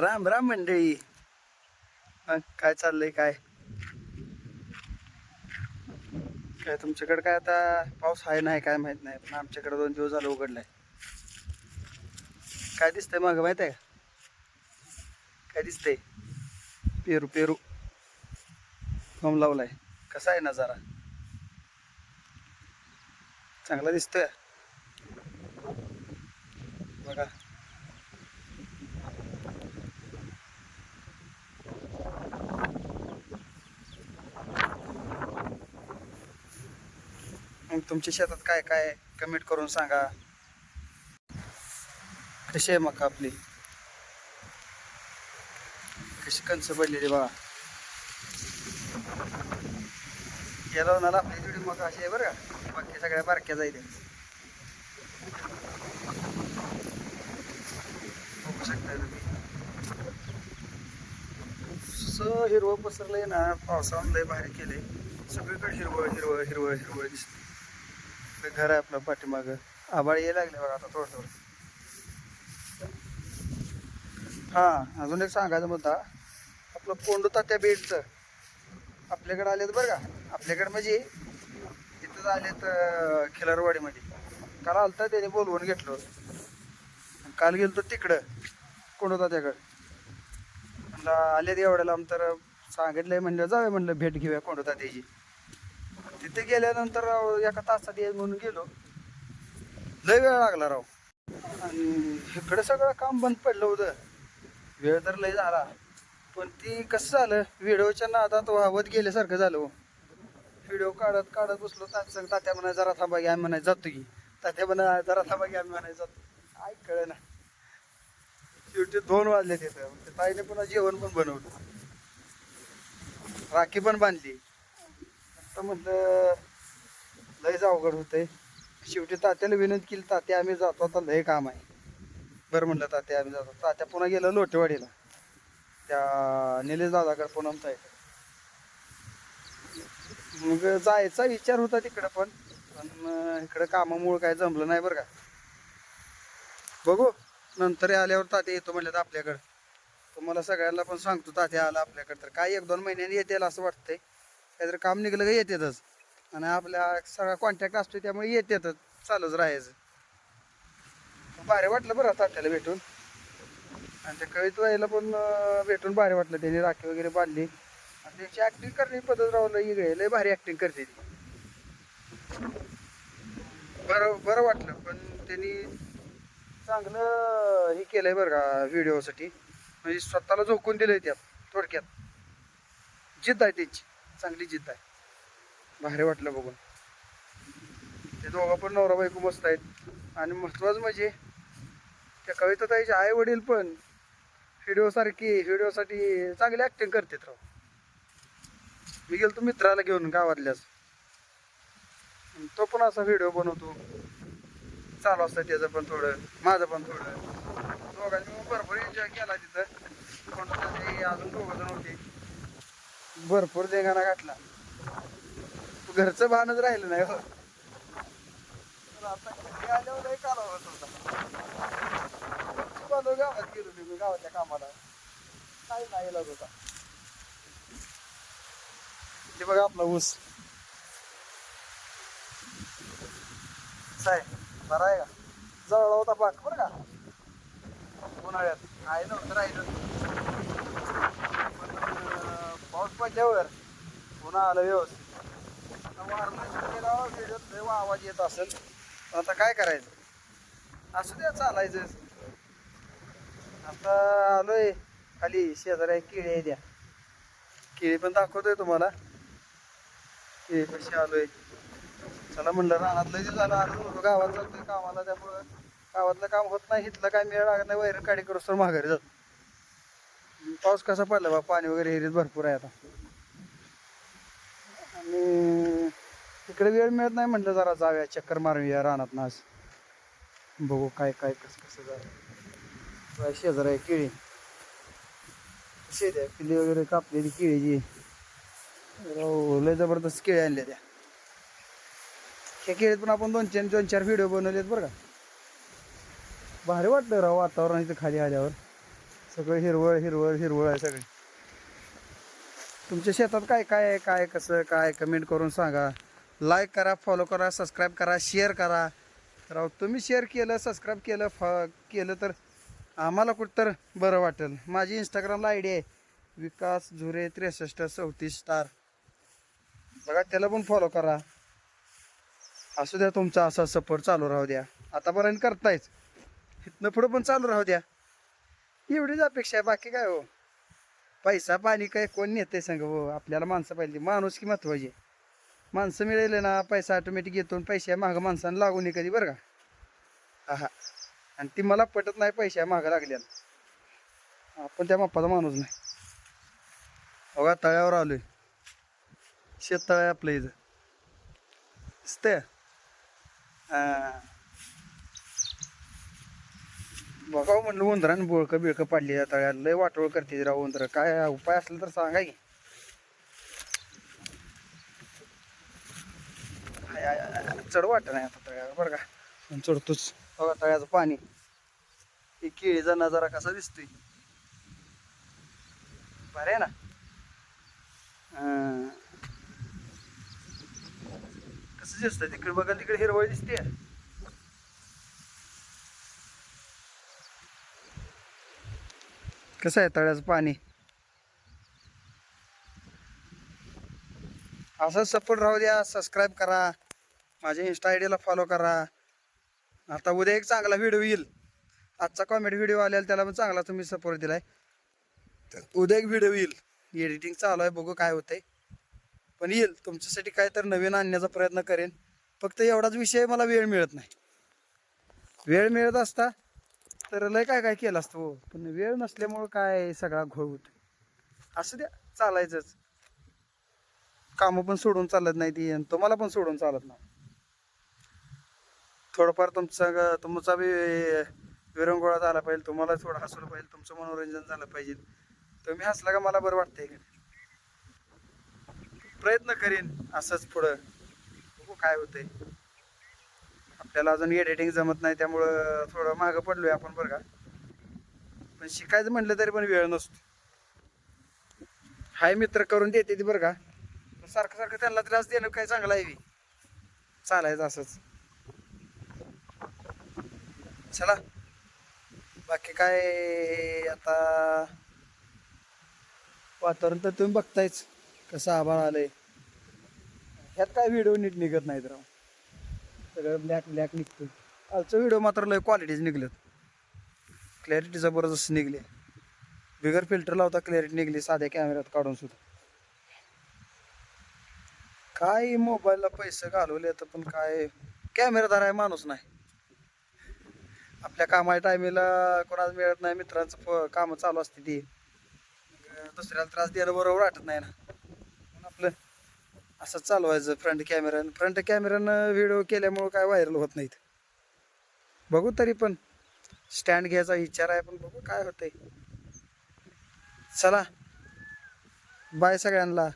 राम राम मंडळी. काय चाललंय काय? काय तुमच्याकडे काय आता पाऊस आहे नाही काय माहीत नाही. पण आमच्याकडे दोन दिवस झालं उघडलाय. काय दिसतंय मग माहीत आहे काय दिसतंय? पेरू पेरू. फॉर्म लावलाय. कसा आहे नजारा? चांगला दिसतोय? बघा. मग तुमच्या शेतात काय काय कमेंट करून सांगा. कशी आहे मका आपली? कशी कंच पडलेली बा? गेला होणार आपली जुडी मका अशी आहे बरं का. बाकी सगळ्या बारक्या जाईल बघू शकता तुम्ही. हिरवं पसरलंय ना पावसानं लय भारी केलंय. सगळीकडे हिरवळ हिरवळ हिरवळ हिरवळ दिसते आपलं घर आहे आपलं पाठीमागं. आबाळ यायला लागले बघा आता थोडं थोडं हां अजून एक सांगायचं मुद्दा. आपलं कोंडू तात्या बेडचं आपल्याकडे आलेत बरं का? आपल्याकडे म्हणजे इथं आलेत खिलारवाडीमध्ये. काल आलता त्याने बोलवून घेतलं. काल गेलो तिकडं कोंडू तात्याकडं. म्हणलं आलेत एवढ्या लांब तर सांगितलंय म्हणलं जाऊया म्हणलं भेट घेऊया कोंडू तात्याची. तिथे गेल्यानंतर राव एका तासात येईल म्हणून गेलो. लय वेळ लागला राव. आणि इकडं सगळं काम बंद पडलं होतं. वेळ तर लय झाला. पण ती कसं झालं व्हिडिओच्या नादात वाहवत गेल्यासारखं झालं हो. व्हिडिओ काढत काढत बसलो तात्या तात्या म्हणाय जरा थांबा घ्या आम्ही म्हणाय जातो की. तात्या म्हणा जरा थांबा घ्या आम्ही म्हणाय जातो. ऐक कळ ना शेवटी दोन वाजले तिथं. ते ताईने पुन्हा जेवण पण बनवलं. राखी पण बांधली. आता म्हटलं लयच अवघड होतंय. शेवटी तात्याला विनंती केली तात्या आम्ही जातो आता लय काम आहे. बरं म्हणलं तात्या आम्ही जातो. तात्या पुन्हा गेलं लोटेवाडीला. त्या निलेश दादाकडे आमचा आहे मग जायचा विचार होता तिकडं पण पण इकडं कामामुळं काय जमलं नाही बरं का. बघू नंतर आल्यावर तात्या येतो म्हणलं आपल्याकडं. तुम्हाला सगळ्यांना पण सांगतो तात्या आला आपल्याकडं तर. काय एक दोन महिन्याने येतील असं वाटतंय. काहीतरी काम निघलं का येतातच. आणि आपल्या सगळा कॉन्टॅक्ट असतो त्यामुळे येतातच चालूच राहायचं. भारी वाटलं बरं तात्याला भेटून. आणि त्या कवितवाईला पण भेटून भारी वाटलं. त्यांनी राखी वगैरे बांधली. आणि त्यांची ॲक्टिंग करण्याची पद्धत राहून लई लय भारी ॲक्टिंग करते ती. बरं बरं वाटलं. पण त्यांनी चांगलं हे केलंय बरं का व्हिडिओसाठी म्हणजे स्वतःला झोकून दिलंय त्यात थोडक्यात. जिद्द आहे त्यांची. चांगली जिद्द आहे. भारी वाटलं बघून. ते दोघं पण नवरा बायको मस्त आहेत. आणि महत्वाचं म्हणजे त्या कविता ताईचे आई वडील पण व्हिडिओसारखी व्हिडिओसाठी चांगली ॲक्टिंग करतात राव. मी गेलो मित्राला घेऊन गावातल्याच. तो पण असा व्हिडिओ बनवतो. चालू असतं त्याचं पण थोडं माझं पण थोडं. दोघांनी भरपूर एन्जॉय केला तिथं. कोणतं ते अजून दोघं जण होते. भरपूर देगाना घातला. घरचं भानच राहिलं नाही हो. आल्यावर गावात गेलो मी गावाच्या कामाला. काही नाही इलाज होता. ते बघा आपला ऊस. साहेब बरा आहे का? जवळ होता पाक बरं का? उन्हाळ्यात. आहे नव्हतं राहिलं. पाऊस पडल्यावर पुन्हा आलं व्यवस्थित. आता वारला व्हिडिओत लय आवाज येत असेल. आता काय करायचं? असू द्या चालायचं. आता आलोय खाली शेजाऱ्या केळी आहे द्या केळी पण दाखवतोय तुम्हाला. केळी कशी आलोय. चला म्हणलं रानातलं जे झालं आलो गावात जातोय कामाला त्यामुळं गावातलं काम होत नाही इथलं काय मिळ लागत नाही वैर काढी करू सर माघारी जातो. पाऊस कसा पडला बा? पाणी वगैरे हेरीत भरपूर आहे आता. आणि तिकडे वेळ मिळत नाही म्हटलं जरा जाऊया चक्कर मारूया रानात आज. बघू काय काय कसं कसं जाऊया शेजार आहे केळी. शेत आहे पिल्ली वगैरे कापलेली केळीची. लय जबरदस्त केळी आणल्या त्या. ह्या केळीत पण आपण दोन चार दोन चार व्हिडिओ बनवलेत बरं का. भारी वाटलं राव वातावरण इथं खाली आल्यावर. सगळं हिरवळ हिरवळ हिरवळ आहे सगळी. तुमच्या शेतात काय काय आहे काय कसं काय कमेंट करून सांगा. लाईक करा फॉलो करा सबस्क्राईब करा शेअर करा. राव तुम्ही शेअर केलं सबस्क्राईब केलं फ केलं तर आम्हाला कुठं तर बरं वाटेल. माझी इंस्टाग्रामला आय डी आहे. विकास झुरे त्रेसष्ट चौतीस स्टार बघा त्याला पण फॉलो करा. असू द्या तुमचा असा सपोर्ट चालू राहू द्या. आतापर्यंत करतायच इथनं पुढं पण चालू राहू द्या. एवढीच अपेक्षा आहे. बाकी काय हो? पैसा पाणी काय कोण नेते सांग हो? आपल्याला माणसं पाहिजे. माणूस की महत्वाची? माणसं मिळेल ना पैसा ऑटोमॅटिक येतो पैसे मागं माणसानं लागू नये कधी बरं का? हा आणि ती मला पटत नाही पैशा मागं लागल्यानं. आपण त्या मापाचा माणूस नाही. बघा तळ्यावर आलोय. आहे शेततळ आहे आपलं इथं. दिसतंय? हां. बघावं म्हणलं उंदरानं बोळकं बिळकं पाडली तळ्यात लय वाटोळ करते राव उंदर. काय उपाय असला तर सांगा की. चढ वाटत नाही आता बरं का? पण चढतोच. बघा तळ्याचं पाणी. हे केळीचा नजारा कसा दिसतोय. बरं आहे ना? हा. कसं दिसतंय तिकडे? बघा तिकडे हिरवळ दिसते. कसं आहे तळ्याचं पाणी? असंच सपोर्ट राहू द्या सबस्क्राईब करा माझ्या इन्स्टा आय डीला फॉलो करा. आता उद्या एक चांगला व्हिडिओ येईल. आजचा कॉमेडी व्हिडिओ आलेला त्याला पण चांगला तुम्ही सपोर्ट दिलाय. तर उद्या एक व्हिडिओ येईल. एडिटिंग चालू आहे बघू काय होतंय. पण येईल तुमच्यासाठी काय तर नवीन आणण्याचा प्रयत्न करेन. फक्त एवढाच विषय मला वेळ मिळत नाही. वेळ मिळत असता तर लय काय काय केलं असतं हो पण वेळ नसल्यामुळं काय सगळा घोळ होत असं द्या चालायचंच. कामं पण सोडून चालत नाही ती आणि तुम्हाला पण सोडून चालत नाही. थोडंफार तुमचं तुमचा बी विरंगोळा झाला पाहिजे तुम्हाला थोडं हसवलं पाहिजे तुमचं मनोरंजन झालं पाहिजे. तुम्ही हसला का मला बरं वाटतंय का प्रयत्न करीन असंच पुढं. काय होतंय. आपल्याला अजून एडिटिंग जमत नाही त्यामुळं थोडं मागं पडलोय आपण बरं का. पण शिकायचं म्हटलं तरी पण वेळ नसतो. हाय मित्र करून देते ती बरं का. पण सारखं सारखं त्यांना त्रास देणं काय चांगलं आहे चालायचं असंच. चला. बाकी काय आता वातावरण तर तुम्ही बघतायच कसं आभाळ आलंय. ह्यात काय व्हिडिओ नीट निघत नाहीत राव. सगळं ब्लॅक ब्लॅक निघतो कालचं व्हिडिओ मात्र लय क्वालिटीज निघलेत क्लॅरिटी जबरदस्त निघली. बिगर फिल्टर लावता क्लॅरिटी निघली साध्या कॅमेऱ्यात काढून सुद्धा. काय मोबाईलला पैसे घालवले तर पण काय? कॅमेरादार आहे माणूस नाही. आपल्या कामाच्या टायमिला कोणाला मिळत नाही मित्रांचं कामं चालू असते ती. दुसऱ्याला त्रास देणं बरोबर वाटत नाही ना. असं चालवायचं फ्रंट कॅमेऱ्यानं फ्रंट कॅमेऱ्यानं व्हिडिओ केल्यामुळं काय व्हायरल होत नाहीत. बघू तरी पण. स्टँड घ्यायचा विचार आहे पण बघू काय होतंय. चला. बाय सगळ्यांना.